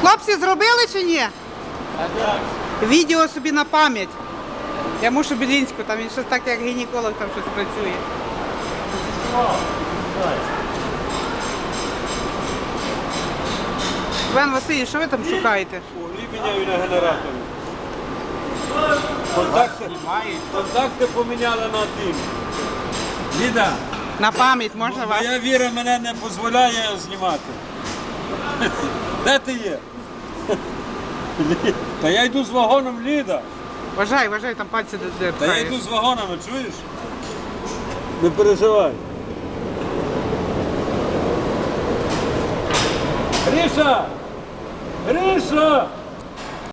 Хлопці зробили чи ні? Відео собі на пам'ять. Я мушу Білінську, там він щось так, як гінеколог, там щось працює. Іван Васильович, що ви там шукаєте? Міняю на генератор. Контакти, контакти поміняли на один. Ліда, на пам'ять можна вас? моя віра мене не дозволяє знімати. Де ти є? Та я йду з вагоном, Ліда. Вважай, вважай, там пальці де- Та я йду з вагонами, чуєш? Не переживай. Гриша! Гриша!